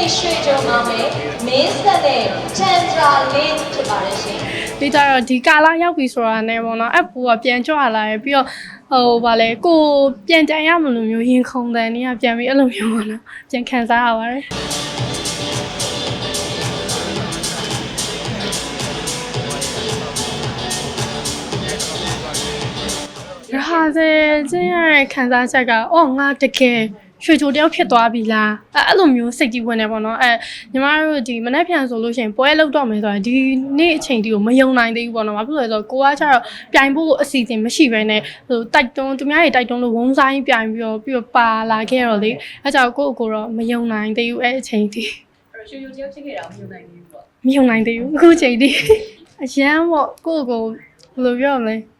ဒီရွှေကျော်မှာမယ်မင်းဆက်နဲ့ချန်ဒရာလေးဖြစ်ပါတယ်ရှင်ပြီးကြတော့ဒီကာလာရောက်ပြီဆိုတာနဲ့ပေါ့နော်အပူကပြန်ကြွလာရပြီးတော့ဟိုဗာလဲကိုပြန်ကြံရမလို့မျိုးရင်ခုန်တယ်နေကပြန်ပြီးအဲ့လိုမျိုးပေါ့နော်ပြန်ခံစားရပါတယ်ရဟာစေကျင်းရတဲ့ခံစားချက်ကအော်ငါတကယ် ရွှေချိုတယောက်ဖြစ်သွားပြီလားအဲအဲ့လိုမျိုးစိတ်ကြီးဝင်နေပေါ့နော်အဲညီမတို့ဒီမနေ့ပြန်ဆိုလို့ရှိရင်ပွဲလောက်တော့မယ်ဆိုတာဒီနေ့အချိန်ဒီကိုမယုံနိုင်သေးဘူးပေါ့နော်ဘာဖြစ်လို့လဲဆိုတော့ကိုကကျတော့ပြိုင်ဖို့အစီအစဉ်မရှိဘဲနဲ့ဟိုတိုက်တွန်းသူများတွေတိုက်တွန်းလို့ဝုန်းဆိုင်ပြိုင်ပြီးတော့ပြီးတော့ပါလာခဲ့တော့လေအဲကြောင့်ကိုယ့်ကိုယ်တော့မယုံနိုင်သေးဘူးအဲအချိန်ဒီအဲ့တော့ရွှေရွှေတယောက်ဖြစ်ခဲ့တာမယုံနိုင်ဘူးပေါ့မယုံနိုင်သေးဘူးအခုချိန်ဒီအရန်ပေါ့ကိုယ့်ကိုယ်ဘယ်လိုပြောရမလဲဟို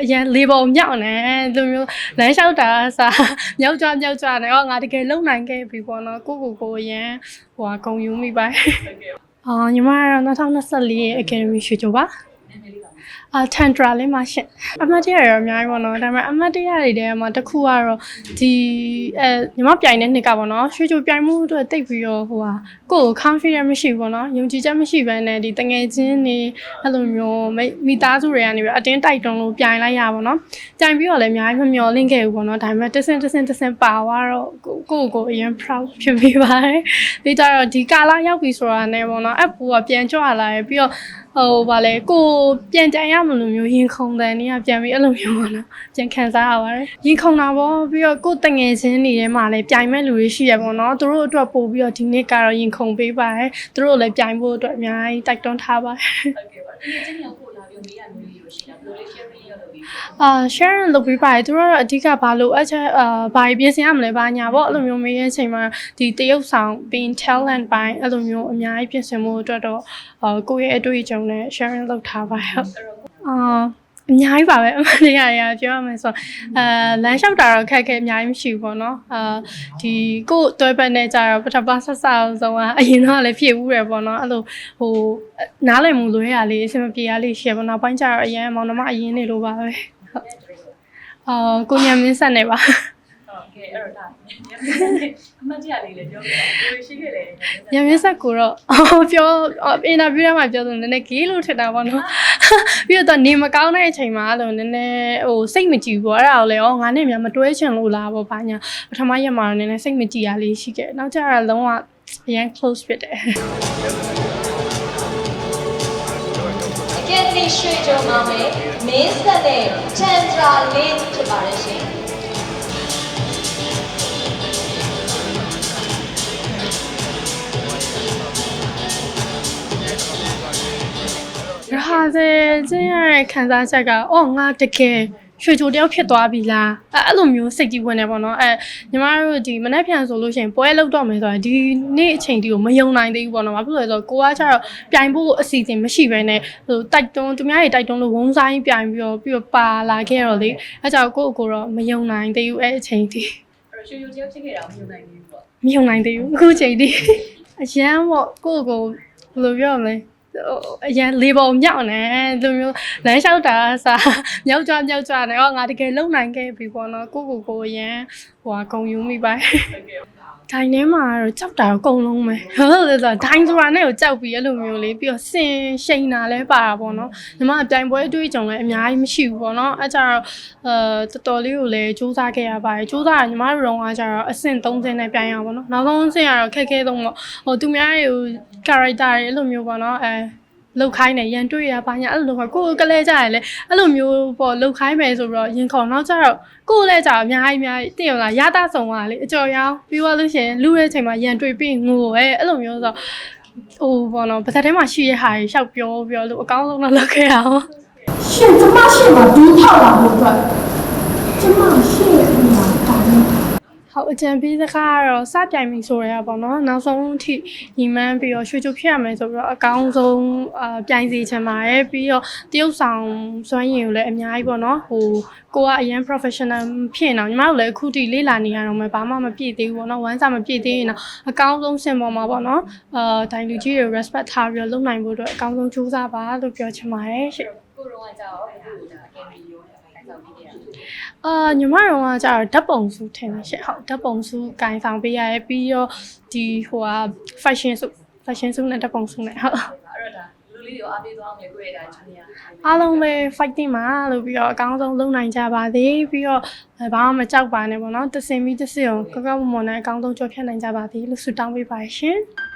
အရန်လေပုံမြောက်နေလူမျိုးလမ်းလျှောက်တာအစားမြောက်ကြမြောက်ကြနေဟောငါတကယ်လုံနိုင်ခဲ့ပြီပေါ့နော်ကိုယ့်ကိုယ်ကိုယ်အရန်ဟိုဟာဂုံယူမိပါအော်ညီမကတော့2024ရဲ့ Academy ရွှေချိုပါ အာထန်ဒရာလေးမှာရှင့်အမတ်တရရောအများကြီးပေါ့နော်ဒါပေမဲ့အမတ်တရတွေထဲမှာတစ်ခုကတော့ဒီအဲညီမပြိုင်တဲ့နှစ်ကပေါ့နော်ရွှေချိုပြိုင်မှုအတွက်တိတ်ပြီးတော့ဟိုဟာကိုယ့်ကို confidence မရှိဘူးပေါ့နော်ယုံကြည်ချက်မရှိဘဲနဲ့ဒီတငယ်ချင်းတွေအဲ့လိုမျိုးမိမိသားစုတွေကနေပြီးအတင်းတိုက်တွန်းလို့ပြိုင်လိုက်ရပါတော့ပြိုင်ပြီးတော့လည်းအများကြီးမမျှော်လင့်ခဲ့ဘူးပေါ့နော်ဒါပေမဲ့တစ်ဆင့်တစ်ဆင့်တစ်ဆင့်ပါသွားတော့ကိုယ့်ကိုယ်ကိုအရင် proud ဖြစ်မိပါတယ်ပြီးကြတော့ဒီကာလာရောက်ပြီဆိုတာနဲ့ပေါ့နော်အပူကပြန်ကြွလာရပြီးတော့ ဟိုဗာလဲကိုပြန်ကြံရမလို့မျိုးရင်ခုန်တယ်နေကပြန်ပြီးအဲ့လိုမျိုးပေါ့နော်ပြန်ခံစားရပါတယ်ရင်ခုန်တာပေါ့ပြီးတော့ကိုတငယ်ချင်းတွေထဲမှာလည်းပြိုင်မဲ့လူတွေရှိရပေါ့နော်သူတို့အတွက်ပို့ပြီးတော့ဒီနေ့ကတော့ရင်ခုန်ပေးပါတယ်သူတို့လည်းပြိုင်ဖို့အတွက်အများကြီးတိုက်တွန်းထားပါတယ်ဟုတ်ကဲ့ပါဒီနေ့ချင်းရောက်ဖို့လာပြီးမေးရမျိုး လေးရောရှိတာဘယ်လိုလေး share ပေးရလို့ပြီးအာ share လုပ်ပေးပါတယ်သူတို့ကတော့အဓိကဘာလို့အချက်အာဘာပြင်ဆင်ရမလဲဘာညာပေါ့အဲ့လိုမျိုးမေးရဲ့အချိန်မှာဒီတရုပ်ဆောင် being talent ပိုင်းအဲ့လိုမျိုးအများကြီးပြင်ဆင်မှုအတွက်တော့အာကိုယ့်ရဲ့အတွေ့အကြုံနဲ့ sharing လုပ်ထားပါဟုတ်အာ အများကြီးပါပဲအမှန်တရားရပြောရမယ်ဆိုအဲလမ်းလျှောက်တာတော့ခက်ခဲအများကြီးမရှိဘူးပေါ့နော်အာဒီကိုယ့်တွဲပတ်နေကြတော့ပထမဆက်စအောင်ဆုံးကအရင်တော့လည်းဖြစ်ဘူးရပေါ့နော်အဲ့လိုဟိုနားလည်မှုလွဲရလေးအဆင်မပြေရလေးရှိရပေါ့နော်ပိုင်းကြတော့အရင်မောင်နှမအရင်နေလို့ပါပဲဟုတ်အာကိုညံမင်းဆက်နေပါဟုတ်ကဲ့အဲ့တော့ဒါအမှတ်တရလေးလည်းပြောပြပါဘယ်လိုရှိခဲ့လဲညံမင်းဆက်ကိုတော့အော်ပြောအင်တာဗျူးထဲမှာပြောဆိုနည်းနည်းဂေးလို့ထင်တာပေါ့နော် ပြီးတော့နေမကောင်းတဲ့အချိန်မှာအဲ့လိုနည်းနည်းဟိုစိတ်မကြည်ဘူးအဲ့ဒါကိုလည်းဩငါနဲ့များမတွဲချင်လို့လားပေါ့ဘာညာပထမရက်မှာတော့နည်းနည်းစိတ်မကြည်ရလေးရှိခဲ့နောက်ကျတော့လုံးဝအရင် close ဖြစ်တယ်အကယ်ဒမီရွှေကျော်မှာမယ်မင်းဆက်နဲ့ချန်ဒရာလေးဖြစ်ပါတယ်ရှင် စေကျင်းရတဲ့ခံစားချက်ကအော်ငါတကယ်ရွှေချိုတယောက်ဖြစ်သွားပြီလားအဲအဲ့လိုမျိုးစိတ်ကြီးဝင်နေပေါ့နော်အဲညီမတို့ဒီမနေ့ပြန်ဆိုလို့ရှိရင်ပွဲလောက်တော့မယ်ဆိုတာဒီနေ့အချိန်ဒီကိုမယုံနိုင်သေးဘူးပေါ့နော်ဘာဖြစ်လို့လဲဆိုတော့ကိုကကျတော့ပြိုင်ဖို့အစီအစဉ်မရှိဘဲနဲ့ဟိုတိုက်တွန်းသူများတွေတိုက်တွန်းလို့ဝုန်းဆိုင်ပြိုင်ပြီးတော့ပြီးတော့ပါလာခဲ့တော့လေအဲကြောင့်ကိုယ့်ကိုယ်တော့မယုံနိုင်သေးဘူးအဲအချိန်ဒီအဲ့တော့ရွှေရွှေတယောက်ဖြစ်ခဲ့တာမယုံနိုင်ဘူးပေါ့မယုံနိုင်သေးဘူးအခုချိန်ဒီအရန်ပေါ့ကိုယ့်ကိုယ်ဘယ်လိုပြောရမလဲဟို အရန်လေပုံမြောက်နေလူမျိုးလမ်းလျှောက်တာအစားမြောက်ကြမြောက်ကြနေဟောငါတကယ်လုံနိုင်ခဲ့ပြီပေါ့နော်ကိုယ့်ကိုယ်ကိုယ်အရန်ဟိုဟာဂုံယူမိပါတယ်ဟုတ်ကဲ့ ဒိုင်းထဲမှာတော့ကြောက်တာတော့အကုန်လုံးပဲဟုတ်တယ်ဆိုတော့ဒိုင်းဆိုတာနဲ့ကိုကြောက်ပြီးအဲ့လိုမျိုးလေးပြီးတော့စင်ရှိန်တာလဲပါတာပေါ့နော်ညီမအပြိုင်ပွဲအတွေ့အကြုံလည်းအများကြီးမရှိဘူးပေါ့နော်အဲကြတော့အဲတော်တော်လေးကိုလည်းစူးစမ်းခဲ့ရပါတယ်စူးစမ်းရညီမတို့တော့ကကြတော့အဆင့်30နဲ့ပြန်ရအောင်ပေါ့နော်နောက်ဆုံးအဆင့်ကတော့ခက်ခဲဆုံးပေါ့ဟိုသူများတွေကို character တွေအဲ့လိုမျိုးပေါ့နော်အဲ လောက်ခိုင်းနေရန်တွေ့ရပါညာအဲ့လိုတော့ကိုယ်ကလေးကြရလဲအဲ့လိုမျိုးပေါ့လောက်ခိုင်းမယ်ဆိုပြီးတော့ရင်ခုန်နောက်ကျတော့ကိုယ်လည်းကြာအများကြီးအများကြီးသိရမလားရတာဆောင်ပါလေအကျော်ရောင်းပြီးသွားလို့ရှိရင်လူရဲ့အချိန်မှာရန်တွေ့ပြီးငိုပဲအဲ့လိုမျိုးဆိုဟိုဘောနော်ပါသက်ထဲမှာရှိရဟာကြီးရှောက်ပြောပြောလို့အကောင်းဆုံးတော့လုပ်ခဲ့ရအောင်ရှင်ကျမရှင်မှာဒူးထောက်လာဖို့အတွက်ကျမရှင်ရဲ့အရာဒါနဲ့ ဟုတ်အကြံပေးစကားကတော့စပြိုင်ပြီဆိုရပါတော့နောက်ဆုံးအထိညီမန်းပြီးတော့ရွှေချိုဖြစ်ရမယ်ဆိုပြီးတော့အကောင်းဆုံးအာပြိုင်စီချင်ပါတယ်ပြီးတော့တရုပ်ဆောင်စွမ်းရည်ကိုလည်းအများကြီးပေါ့နော်ဟိုကိုကအရင် professional ဖြစ်နေအောင်ညီမတို့လည်းအခုထိလေ့လာနေရတော့မှဘာမှမပြည့်သေးဘူးပေါ့နော်ဝမ်းစာမပြည့်သေးရင်တော့အကောင်းဆုံးစင်ပေါ်မှာပေါ့နော်အာဒိုင်လူကြီးတွေ respect ထားပြီးတော့လုပ်နိုင်ဖို့အတွက်အကောင်းဆုံးကြိုးစားပါလို့ပြောချင်ပါတယ်ရှင့်ကိုရောကကြောက်ဘယ်လိုလဲအကယ်ဒမီရောခိုင်ဆောင်ပြီးခဲ့တာ အာညီမတို့ကကြာတော့ဓာတ်ပုံစုထင်တယ်ရှင့်ဟုတ်ဓာတ်ပုံစုကင်ဆောင်ပေးရရဲ့ပြီးတော့ဒီဟိုက fashion စု fashion စုနဲ့ဓာတ်ပုံစုနဲ့ဟုတ်အဲ့တော့ဒါလူလေးတွေကိုအားပေးသွားအောင်လေကိုယ့်ရဲ့ဒါချန်နေရအားလုံးပဲ fighting မှာလို့ပြီးတော့အကောင်းဆုံးလုပ်နိုင်ကြပါသေးပြီးတော့အဲဘာမှမကြောက်ပါနဲ့ပေါ့နော်တစင်ပြီးတစင်အောင်ကောက်ကောက်မွန်မွန်နဲ့အကောင်းဆုံးကြော်ဖြတ်နိုင်ကြပါသေးလို့ဆုတောင်းပေးပါရှင်။